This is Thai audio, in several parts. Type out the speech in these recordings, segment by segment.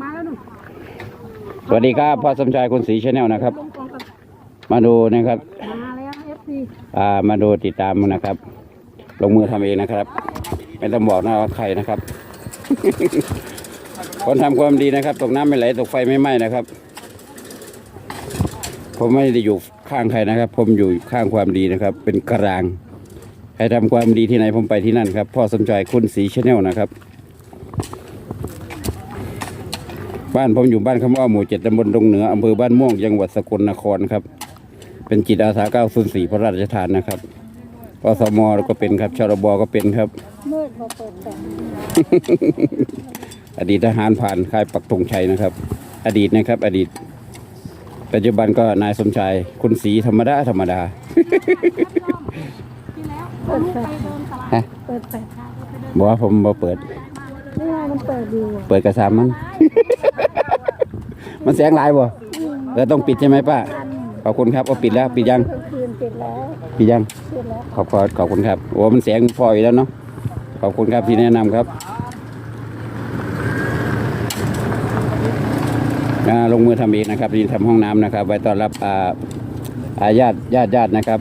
มาแล้วหนูสวัสดีครับพ่อสมชายคุณศรีชาแนลนะครับลงกองกันมาดูนะครับ มาแล้วเอฟซีอ่ามาดูติดตามนะครับ ลงมือทำเองนะครับ ไม่ต้องบอกนะว่าใครนะครับ คนทำความดีนะครับ ตกน้ำไม่ไหลตกไฟไม่ไหม้นะครับ ผมไม่ได้อยู่ข้างใครนะครับ ผมอยู่ข้างความดีนะครับ เป็นกลางใครทำความดีที่ไหนผมไปที่นั่นครับ พ่อสมชายคุณศรีชาแนลนะครับ บ้านผมอยู่บ้านคำว่าหมู่เจ็ดตำบลดงเหนืออำเภอบ้านม่วงจังหวัดสกลนครครับ เป็นจิตอาสา 904 พระราชทานนะครับอสมก็เป็นครับชรบก็เป็นครับ มืดเราเปิดแต่อดีตทหารผ่านค่ายปักธงชัยนะครับ อดีตนะครับ อดีต ปัจจุบันก็นายสมชายคุณศรีธรรมดาธรรมดาเปิดแปดฮะเปิดแปดบอกว่าผมบ่เปิด นี่ไงมันเปิดอยู่อะเปิดกระซามมัน มันแสงหลายบ่แล้วต้องปิดใช่ไหมป้าขอบคุณครับเอาปิดแล้วปิดยังคืนปิดแล้วปิดยังปิดแล้วขอบคุณขอบคุณครับโอ้มันแสงพออยู่แล้วเนาะขอบคุณครับที่แนะนำครับลงมือทำเองนะครับนี่ทำห้องน้ำนะครับไว้ต้อนรับอาญาติญาติญาตินะครับ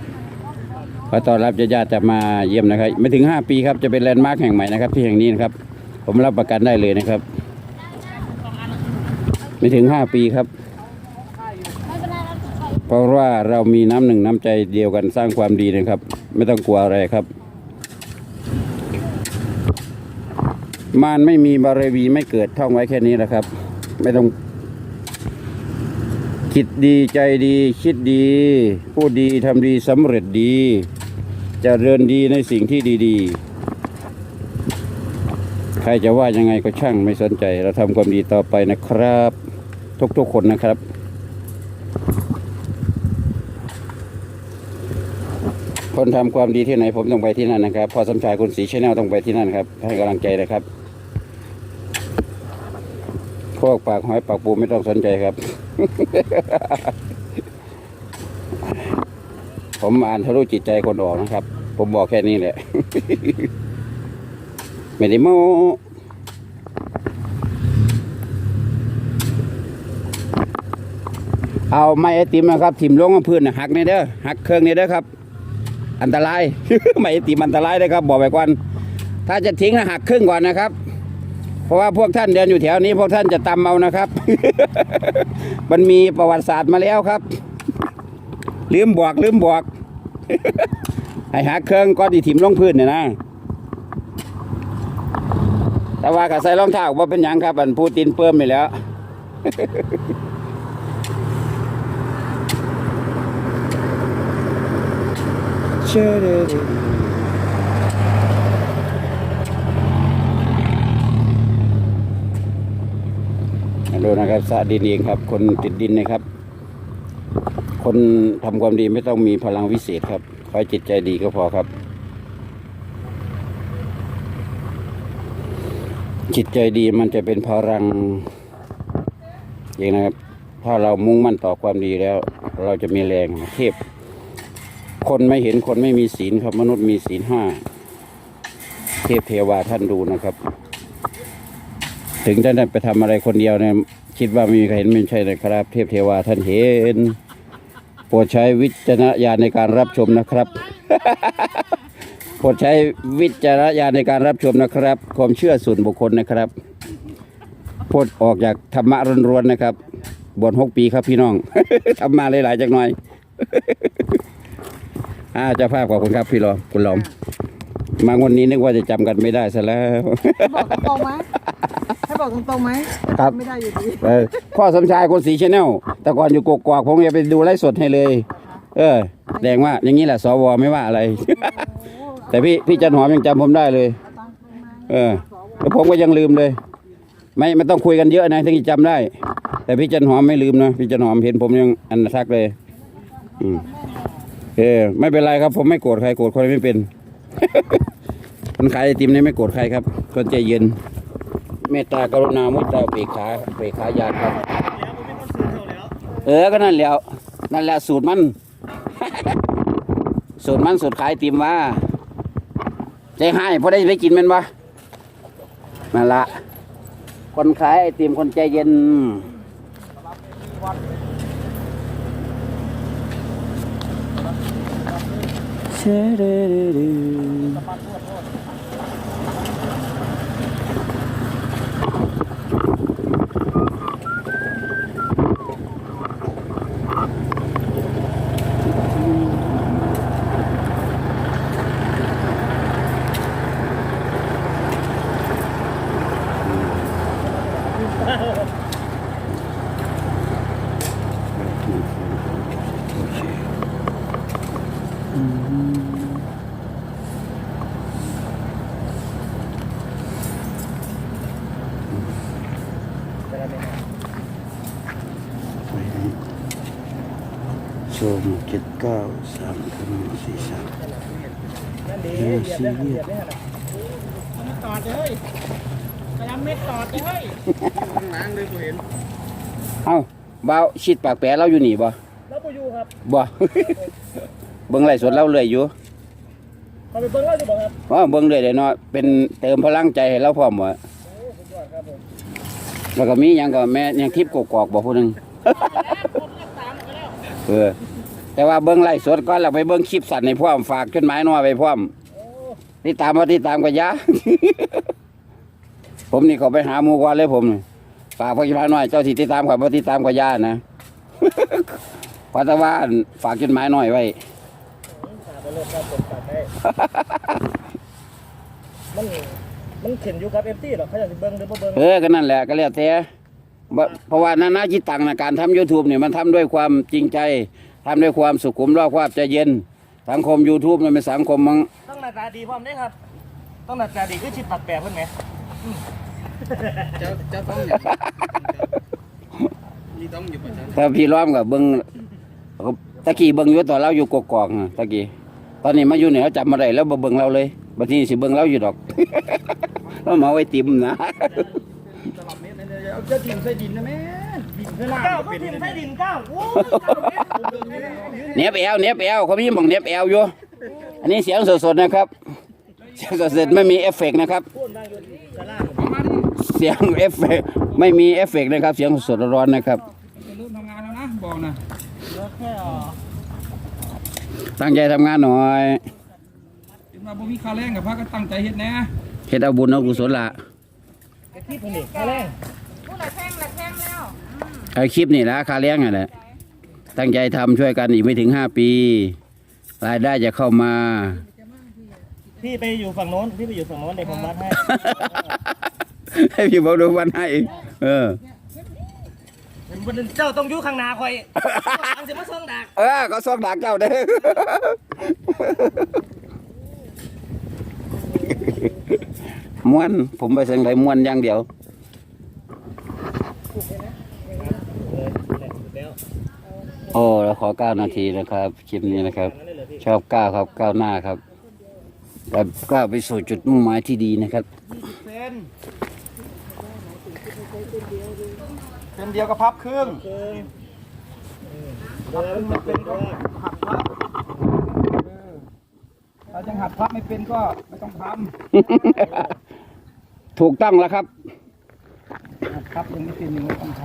ไว้ต้อนรับญาติญาติจะมาเยี่ยมนะครับ ไม่ถึงห้าปีครับจะเป็นแลนด์มาร์คแห่งใหม่นะครับที่แห่งนี้นะครับผมรับประกันได้เลยนะครับ ไม่ถึงห้าปีครับ เพราะว่าเรามีน้ำหนึ่งน้ำใจเดียวกันสร้างความดีนะครับ ไม่ต้องกลัวอะไรครับ มารไม่มีบารมีไม่เกิดท่องไว้แค่นี้แหละครับ ไม่ต้องคิดดีใจดี คิดดี พูดดีทำดีสำเร็จดีจะเริญดีในสิ่งที่ดีๆ ใครจะว่ายังไงก็ช่างไม่สนใจ เราทำความดีต่อไปนะครับ ทุกๆคนนะครับ คนทำความดีที่ไหนผมต้องไปที่นั่นนะครับ พอสมชายคุณศรีชแนลต้องไปที่นั่นครับ ให้กำลังใจเลยครับ พวกปากหอยปากปูไม่ต้องสนใจครับ ผมอ่านทะลุจิตใจคนออกนะครับ ผมบอกแค่นี้แหละ ไม่ได้โม เอาไม้ไอติมนะครับถิ่มลงกับพื้นนะหักนี่เด้อหักเครื่องนี่เด้อครับ อันตราย ไม่ไอติมอันตรายเลยครับบอกไปก่อนถ้าจะทิ้งนะหักครึ่งก่อนนะครับ เพราะว่าพวกท่านเดินอยู่แถวนี้พวกท่านจะตำเอานะครับ มันมีประวัติศาสตร์มาแล้วครับ ลืมบอกลืมบอกให้หักเครื่องก็ดีถิ่มลงพื้นเนี่ยนะแต่ว่ากับใส่รองเท้าว่าเป็นยังครับอันปูดตินเพิ่มไปแล้ว เชื่อเลย ดูนะครับสะดินเองครับ คนติดดินนะครับ คนทำความดีไม่ต้องมีพลังวิเศษครับขอจิตใจดีก็พอครับ จิตใจดีมันจะเป็นพลังเองนะครับ ถ้าเรามุ่งมั่นต่อความดีแล้ว เราจะมีแรงเทพ คนไม่เห็นคนไม่มีศีลครับ มนุษย์มีศีลห้าเทพเทวาท่านดูนะครับ ถึงท่านไปทำอะไรคนเดียวเนี่ยคิดว่าไม่มีใครเห็นไม่ใช่นะครับ เทพเทวาท่านเห็นโปรดใช้วิจารณญาณในการรับชมนะครับโปรดใช้วิจารณญาณในการรับชมนะครับ ความเชื่อส่วนบุคคลนะครับพูดออกจากธรรมะร้วนๆนะครับบวชหกปีครับพี่น้องทำมาหลายๆจักหน่อย อ่าเจ้าภาพขอบคุณครับพี่รอมคุณหลอมมาวันนี้นึกว่าจะจำกันไม่ได้ซะแล้ว บอกตรงๆไหมให้บอกตรงๆไหมครับ ไม่ได้อยู่ดีเออพ่อสมชายคนสีชแนลแต่ก่อนอยู่กกอกผมจะไปดูไลฟ์สดให้เลย เออแสดงว่าอย่างนี้แหละสวไม่ว่าอะไร แต่พี่พี่จันหอมยังจำผมได้เลย เออแล้วผมก็ยังลืมเลย ไม่ไม่ต้องคุยกันเยอะนะถึงจะจำได้ แต่พี่จันหอมไม่ลืมนะพี่จันหอมเห็นผมยังอันทักเลย อืม เออไม่เป็นไรครับ ผมไม่โกรธใครโกรธคนไม่เป็นคนขายไอติมเนี่ยไม่โกรธใครครับคนใจเย็น เมตตากรุณามุตตาเปกขาเปกขายาครับ เออก็นั่นแล้วนั่นแหละสูตรมัน สูตรมันสูตรขายไอติมว่า ใจให้พอได้ไปกินมันวะนั่นละคนขายไอติมคนใจเย็น เชเดเดเดชมเจ็ดเก้าสามสี่สามนั่นดีเหยียบได้เหยียบได้ขนาดมันตอดเลยพยายามเม็ดตอดเลยล้างเลยกูเห็นเอ้าบ่าวชิดปากแปรเราอยู่นี่บ่แล้วกูอยู่ครับบ่เบิ่งไล่สดเราเลยอยู่เขาไปเบิ้งว่าจะบอกครับว่าเบิ่งเลยเด้เนาะเป็นเติมพลังใจให้เราพร้อมบ่โอ้สุดยอดครับผม แล้วก็มีหยังก็แม่ยังทิพย์กกอกบ่ผู้หนึ่งเออแต่ว่าเบิ่งไล่สดก่อนแล้วไปเบิ่งคลิปสั่นให้พร้อมฝากจดหมายน้อยไปพร้อมโอ้ติดตามมาติดตามกันยะ ผมนี่เขาไปหาหมูก่อนเลยผมนี่ฝากพจดหมายน้อยเจ้าที่ติดตามข่อยบ่ติดตามกันยานะพราะแต่ว่าฝากจดหมายน้อยไว้ มัน มันเข็นอยู่ครับเอฟตี้หรอกเขาอยากจะเบิ้งหรือบ่เบิ้งเออก็นั่นแหละก็แล้วแต่บ่เพราะว่านานาจิตตังนะการทำ YouTube เนี่ยมันทำด้วยความจริงใจทำด้วยความสุขุมรอบคอบใจเย็น สังคม YouTube มันเป็นสังคมมังต้องหน้าตาดีพร้อมได้ครับ ต้องหน้าตาดีคือชิดปักแปะเพื่อนไหมเจ้าเจ้าต้องอย่างนี่ต้องอยู่ประจำถ้าพี่ล้อมกับเบิ้งตะกี้เบิ้งอยู่ตอนเราอยู่กกอกน่ะตะกี้ตอนนี้มาอยู่เนี่ยจับมาได้แล้วบ่เบิ้งเราเลยบัดนี้สิเบิ้งเราอยู่ดอก เรามาไว้ติมนะตลับเมตรเลยเอาเจ้าถิ่นใส่ดินนะแม่ดินข้างล่างเก้าก็เป็นทิมยังใต้ไงดินเก้าโอ้ยเก้าเม็ดผมเบิ้งไม่ได้เน็บแอวเน็บแอวเขามีหมองเน็บแอวอยู่ อันนี้เสียงสดๆนะครับ เสียงสดๆไม่มีเอฟเฟกต์นะครับพูดบ้างอยู่สาราประมาณนี้เสียงเอฟเฟกต์ไม่มีเอฟเฟกต์นะครับ เสียงสดๆร้อนๆนะครับจะเริ่มทำงานแล้วนะบอกนะเหลือแค่อ๋อตั้งใจทำงานหน่อยเป็นมาบ่มีค่าแรงกับพาก็ตั้งใจเฮ็ดแน่ เฮ็ดเอาบุญเอากุศลละไอ้ที่ผลิตแค่แรงไอาคลิปนี่ละค่าเลี้ยงอะแหละตั้งใจทำช่วยกันอีกไม่ถึงห้าปี รายได้จะเข้ามา พี่ไปอยู่ฝั่งโน้นพี่ไปอยู่ฝั่งโน้นเดี๋ยวผมวัดให้ ให้พี่บอกดูวันให้เออเจ้าต้องอยู่ข้างหน้าคอยอันจะมาส่งดัก เออก็ซอกดักเจ้าเด้อ ม้วน ผมไปเสียงไหนม้วนอย่างเดียวแล้วโอ้เราขอเก้านาทีนะครับคลิปนี้นะครับนั่นเลยเหรอพี่ชอบก้าวครับก้าวหน้าครับแล้วก้าวไปสู่จุดมุ่งหมายที่ดีนะครับเซนเป็นเดียวกับพับครึ่งคือเออมันเป็นก็หัดพับ ถ้ายังหัดพับไม่เป็นก็ไม่ต้องทถูกต้องแล้วครับำหัดพับยังไม่เป็นยังไม่ต้องท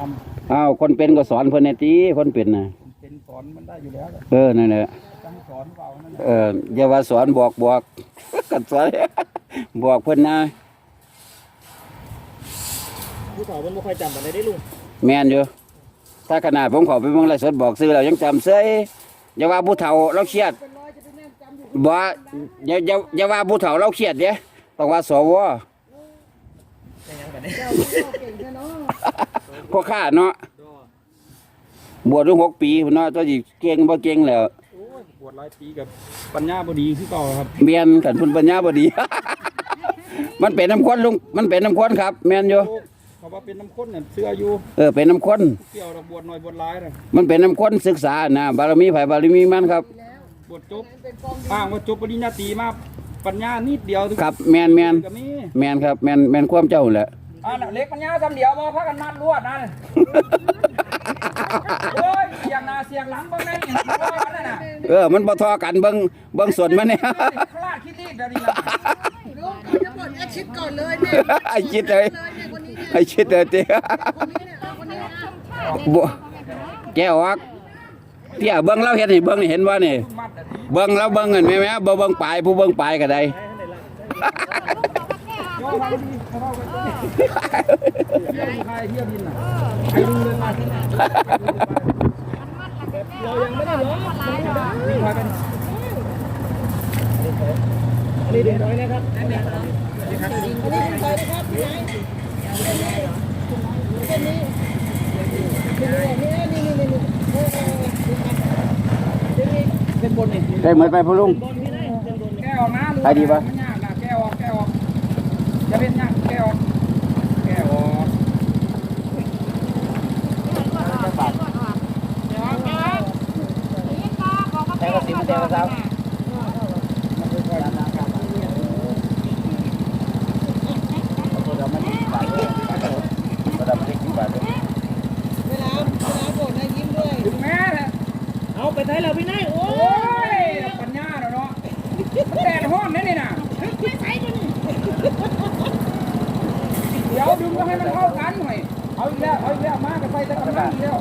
อ้าวคนเป็นก็สอนเพิ่นในตีคนเป็นนะำเป็นสอนมันได้อยู่แล้วแหละเออนั่นแหละจะให้สอนเปล่านั่นแหละเอออย่าว่าสอนบอกบอก กันสอน บอกเพิ่นนะ ผู้สาวมันไม่ค่อยจำอะไรได้ลุงแม่นอยู่ ถ้าขนาดผมเขอไปเบิ่งไลฟ์สดบอกซื้อเรายังจำเสยอย่าว่าผู้เฒ่าเราเครียด บ่อย่าอย่าอย่าว่าผู้เฒ่าเราเครียดเด้ต้องว่าสวเป็นยังกันเนี่ยพวกข้าเนาะบวชถึงหกปีพุ่นเนาะตัวสิเก่งบ่เก่งแล้วโอ้ยบวชหลายปีกับปัญญาบดีคือเก่าครับเมียนกันเพุ่นปัญญาบ่ดี มันเป็นน้ำข้นลุงมันเป็นน้ำข้นครับ แม่นอยู่เขาว่าเป็นน้ำข้นเนี่ยเสื้ออยู่เออเป็นน้ำข้นเกี่ยวกับบวชหน่อยบวชหลายนะมันเป็นน้ำข้นศึกษานะบารมีไผบารมีมันครับ บวชจบอ้างว่าจบปริญญาตรีมาปัญญานิดเดียวครับแมนแมนก็มีแมนครับแมนแมนความเจ้าแหละอ่าน่ะเล็กปัญญาจำเดียวบ่พักกันมัดลวดนั่นโอ้ยเสียงหน้าเสียงหลังบ่แม่นอีกบ่นั่นน่ะเออมันบ่ทอกันเบิ่งเบิ่งส่วนมันเนี่ยคลาดคิดดีเดี๋ยวนี้ล่ะลุงจะหมดอาชิตก่อนเลยเนี่ยไอ้คิดเลยเลยเนี่ยคนนี้เนี่ยให้ชิดเด้อเจ้บ่แกออก เที่ยเบิ่งเราเฮ็ดให้เบิ่งนี่เห็นบ่านี่เบิ่งแล้วเบิ่งกันแม่แม่บ่เบิ่งปลายผู้เบิ่งปลายก็ได้ย่อมาดิเขาเอาไปเที่ยวใครเที่ยวดินน่ะใครดึงเลยมาเรายังไม่ได้ล้อวิ่งไปเป็นนี่เด็ดน้อยนะครับเป็น บนนี่ได้เหมือนไปพ่อลุงแก้ออกนะไปดีปะ มันยากนะแก้ออกแก้ออกจะเป็นยากแก้ออกแก้ออก แต่ก็สิบแต่ก็สาม เวลาเวลาโกรธนะยิ้มด้วย ถึงแม้นะ เอาไปไทยเราพี่นายโอ้ โอ้ยปัญญาเนาะมันแดดห้อนนี่นี่นะเดี๋ยวดึงก็ให้มันเข้ากันหน่อยเอาอีกแล้วเอาอีกแล้วมากันไปตะกันมาอีกแล้ว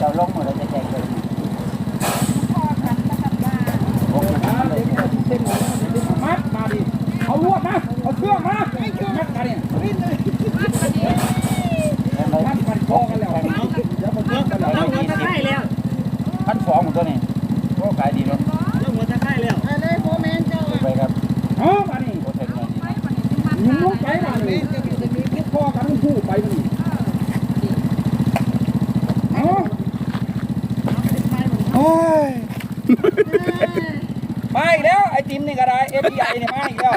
เราลงหมดแล้วจะแจกเลย มัดมาดิเอาลวดมาเอาเชือกมามัดมาเนี่ยมัดมันคอกันแล้วเดี๋ยวผมเลิกกันแล้ว เราหัวตะไคร้แล้ว พันสองของตัวนี้โอ้ขายดีเนาะ เราหัวตะไคร้แล้ว อะไรโฟแมนเจ้าอะ ไปครับ เอามาดิ โอ้เสร็จแล้ว ยุ่งลงไปมาดิคอกันคู่ไปมาดิเอาโอ้ยมาอีกแล้วไอติมนี่ก็ได้ FBI เนี่ยมาอีกแล้ว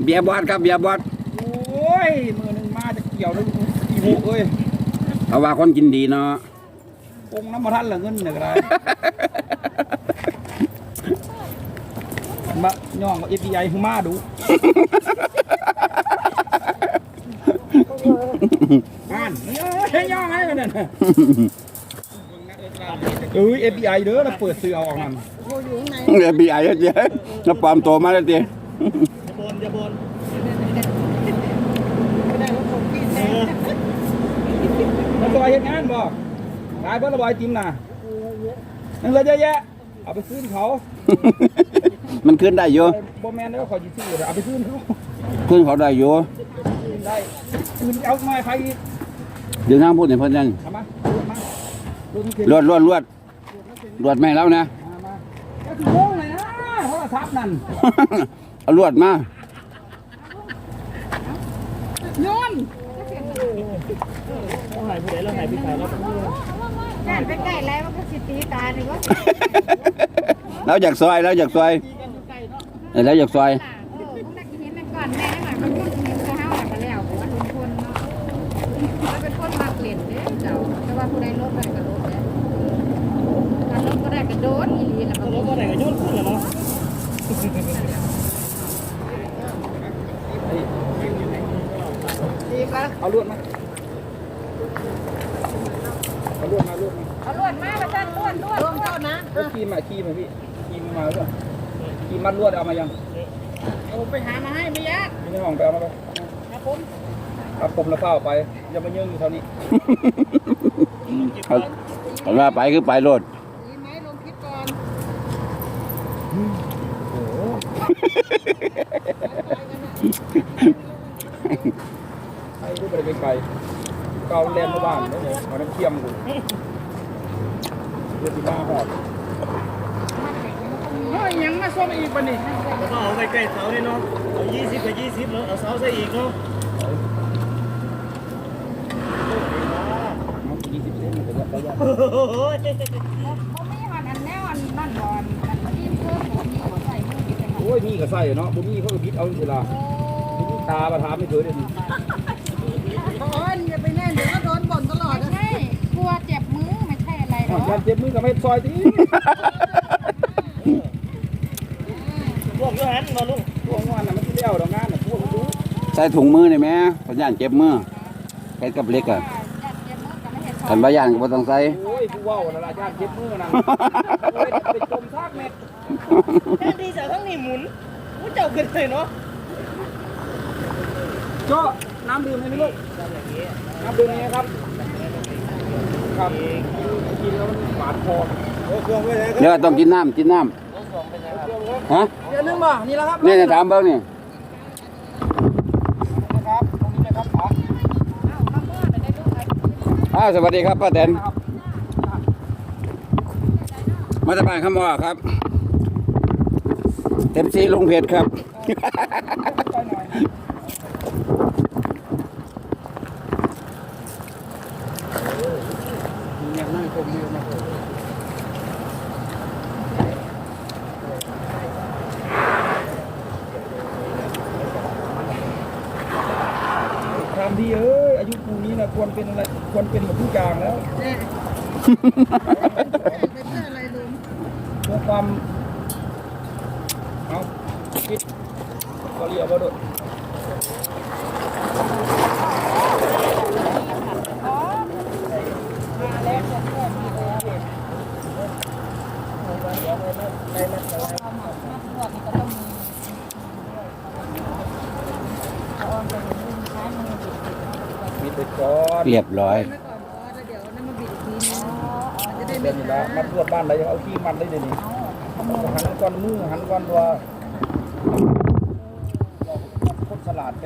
เบียร์บอดครับเบียร์บอดโอ้ยมือหนึ่งมาจะเกี่ยวแล้วอีโมเอ้ยเอาว่าคนกินดีเนาะองค์น้ำมันทันละเงินเนี่ยก็ได้มาย่องเอฟบีไอคือมาดูอ่านเฮ้ยย่องไงกันเนี่ยเอ้ยเอฟบีไอเด้อแล้วเปิดซื้อเอาออกนั่นโอ้อยู่ข้างในเบียร์เจ๊แล้วปลอมตัวมาแล้วเจ๊ อย่าบนอย่าบนไม่ได้ว่าผมพี่แท้มันบอยเฮ็ดงานบ่ขายเบอร์ระบอยติมน่ะนั่นเลยเยอะแยะ เอาไปซื้อเขามันขึ้นได้อยู่บ่แม่นเด้อขอจีซื้อเดี๋ยวเอาไปซื้อเขาขึ้นเขาได้อยู่ซื้อได้ซื้อเอามาใครอีกเดี๋ยวทางพูดให้เพิ่นนั่นเอามาลวดมาลวดนี่รวดรวดรวดรวดแม่แล้วนะมามาก็คือโง่เลยนะโทรศัพท์นั่นเอารวดมา โยน เราหาย ผู้ใดเราหายพี่ชายเรานั่นไปใกล้แล้วมันก็สิตีตาหรือว่าเราอยากซอยเราอยากซอยเราอยากซอยเออมึงนักเห็นมันก่อนแม่หน่อยมันก็เห็นจะห้าวไปแล้วว่าลุงพลเนาะมักเล่นเด้เจ้าแต่ว่าผู้ใดลดได้ก็ลดแล้วถ้าลดก็ได้ก็โดนอีหยเนาะดีก็เอาลวดมาลวดมา เอาลวดมาประชันลวดลวด รวม เจ้านะเอาครีมมาครีมมาพี่ครีมมาแล้วครีมมัดลวดเอามายังเอาไปหามาให้ไม่ยากไม่ได้ห้องไปเอามาไปครับผมครับผมแล้วเฝ้าไปอย่ามาเยื่องอยู่เท่านี้เอาเอาว่าไปคือไปรถดีไหมลงคลิปก่อนไอ้รูปอะไรไกลๆเกาเล่นมาบ้านเนี่ยเอาน้ำเทียมกูเดี๋ยวสิมาหอดเฮ้ ยยังมาส่งอีกปะนี่แล้วก็เอาไปใกล้เสาเลยเนาะเอายี่สิบกับยี่สิบแล้วเอาเสาใส่อีกเนาะยี่สิบเซนมันก็จะประหยัดโอ้ยเขาไม่หันอันแน่อันนั่นบอลอันที่เพิ่มผมมีหัวใส่มือกินเลยค่ะโอ้ยมีก็ใส่เนาะบ่มีเขาก็บิดเอาเวลาตาประทามไม่เคยเลยโอ้ยอย่าไปแน่นเดี๋ยวก็โดนบ่นตลอดไม่นะใช่กลัวเจ็บมือไม่ใช่อะไรหรอ๋ออกการเจ็บมือกับไม่ซอยที พวกโยหันมาลุง พวกงานน่ะมันที่เลี้ยวดอกงานน่ะพวกมันรู้ ใส่ถุงมือนี่แม่สัญญาณเจ็บมือแค่กับเล็กอะเจ็บมือกับไม่เห็นคขันบาย่านก็บ่ต้องใส่โอ้ยผู้เว่าน่ะละย่านเจ็บมือนั่นไปจมซากเม็ดแค่ดีเสียทั้งนี่หมุนผู้เจ้าขึ้นเลยเนาะโจ้น้ำดื่มให้ไหมลูกน้ำดื่มนี้ครับครับกินแล้วมันหวานคอเดี๋ยวต้องกินน้ำกินน้ำฮะเดี๋ยวนึงบ่นี่แหละครับนี่จะถามเบิ่งนี่ นะครับตรงนี้นะครับอ๋อ อ้าวสวัสดีครับป้าแตนมาจากบ้านคำว่าครับ เต็มซีลงเพจครับ อยากนั่งชมวิวนะความดีเอ้ยอายุปูนี้นะควรเป็นอะไรควรเป็นหมดทุกอย่างแล้ว เนี่ยเป็นเพื่ออะไรลุง เพื่อความ เอาคิดก็เรียกว่าด้วยมีแต่ก้อนเรียบร้อยไม่ก่อนพอแล้วเดี๋ยวนั่นมาบิดอีกทีนึงมันจะได้เด่ไม่นขาละดมันรวดบ้านอะไรยังเอาขี้มันได้เลยนี่ หันก้อนมือหันก้อนตัวคนสลัดแก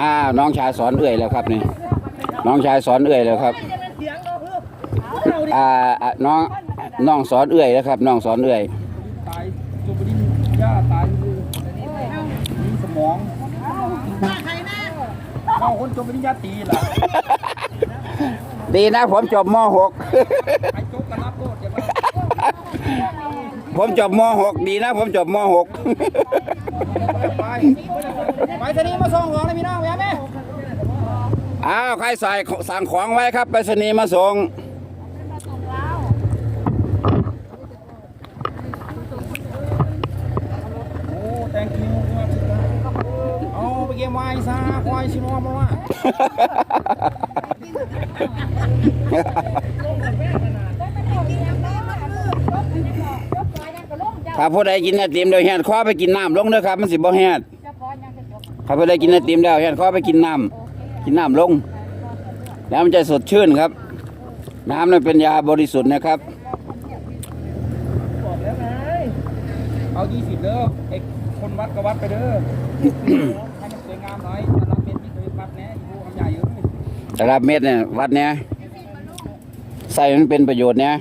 อ้าวน้องชายสอนเอื่อยแล้วครับนี่ น้องชายสอนเอื่อยแล้วครับอ่าอ่าน้องน้องสอนเอื่อยแล้วครับ น้องสอนเอื่อยตายจุบดินหญ้าตายคือนี่สมองใครนะเอาคนจบปริญญาตรีล่ะ ดีนะผมจบม .6 ไอ้โจ๊กกันรับโทษอย่ามาผมจบม .6 ดีนะ ผมจบม .6 ไปไปทีนี้มาส่งของเลยพี่น้องแม่แม่อ้าวใครใส่สั่งของไว้ครับไปรษณีมาส่งโอ้แตงคิวเอาไปเกมไวซาควายชิโนมาว่า ถ้าผู้ใดกินไอติมเดี๋ยวแหนคอไปกินน้ำลงเด้อครับ มันสิบ่แหนถ้าผู้ใดกินไอติมแล้วแหนคอไปกินน้ำกินน้ำลง แล้วมันจะสดชื่นครับ น้ำนั้นเป็นยาบริสุทธิ์นะครับบอกแล้วไงเอา20เด้อเอกคนวัดก็วัดไปเด้อ แต่ละเม็ดเนี่ย วัดเนี่ยใส่มันเป็นประโยชน์เนี่ย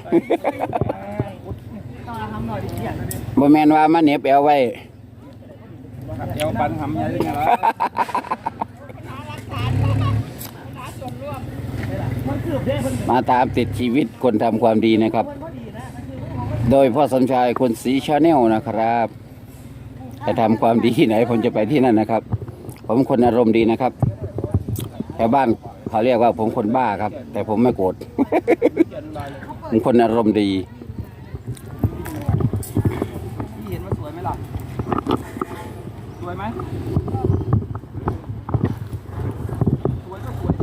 บ่แม่นว่ามาเหน็บแอวไว้เดี๋ยวปันทำใหญ่ยังไงล่ะมาตามติดชีวิตคนทำความดีนะครับ โดยพ่อสมชายคนสีชาแนลนะครับจะทำความดีที่ไหนผมจะไปที่นั่นนะครับ ผมคนอารมณ์ดีนะครับชาวบ้าน เขาเรียกว่าผมคนบ้าครับ แต่ผมไม่โกรธ ผมคนอารมณ์ดีพี่เห็นว่าสวยไหมล่ะ สวยไหมสวยก็สวย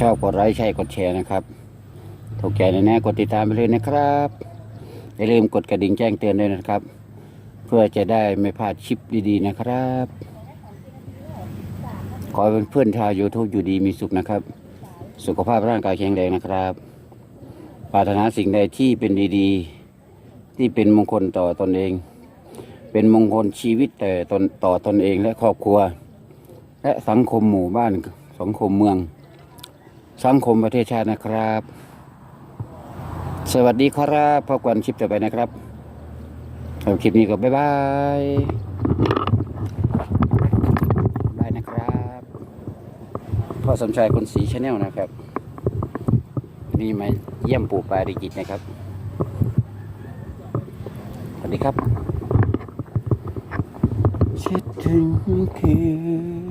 ชอบกดไลค์ใช่กดแชร์นะครับถูกใจแน่ๆกดติดตามไปเลยนะครับอย่าลืมกดกระดิ่งแจ้งเตือนด้วยนะครับ เพื่อจะได้ไม่พลาดคลิปดีๆนะครับ ขอให้เพื่อนชาวยูทูบอยู่ดีมีสุขนะครับ สุขภาพร่างกายแข็งแรงนะครับปรารถนาสิ่งใดที่เป็นดีๆ ที่เป็นมงคลต่อตนเอง เป็นมงคลชีวิตแต่ตนต่อตนเองและครอบครัว และสังคมหมู่บ้านสังคมเมือง สังคมประเทศชาตินะครับ สวัสดีครับพบกันคลิปต่อไปนะครับเอาคลิปนี้ก็บ๊ายบายบายนะครับพ่อสมชายคนสีชาแนลนะครับนี่มาเยี่ยมปู่ปาริกิตนะครับ สวัสดีครับคิดถึงคือ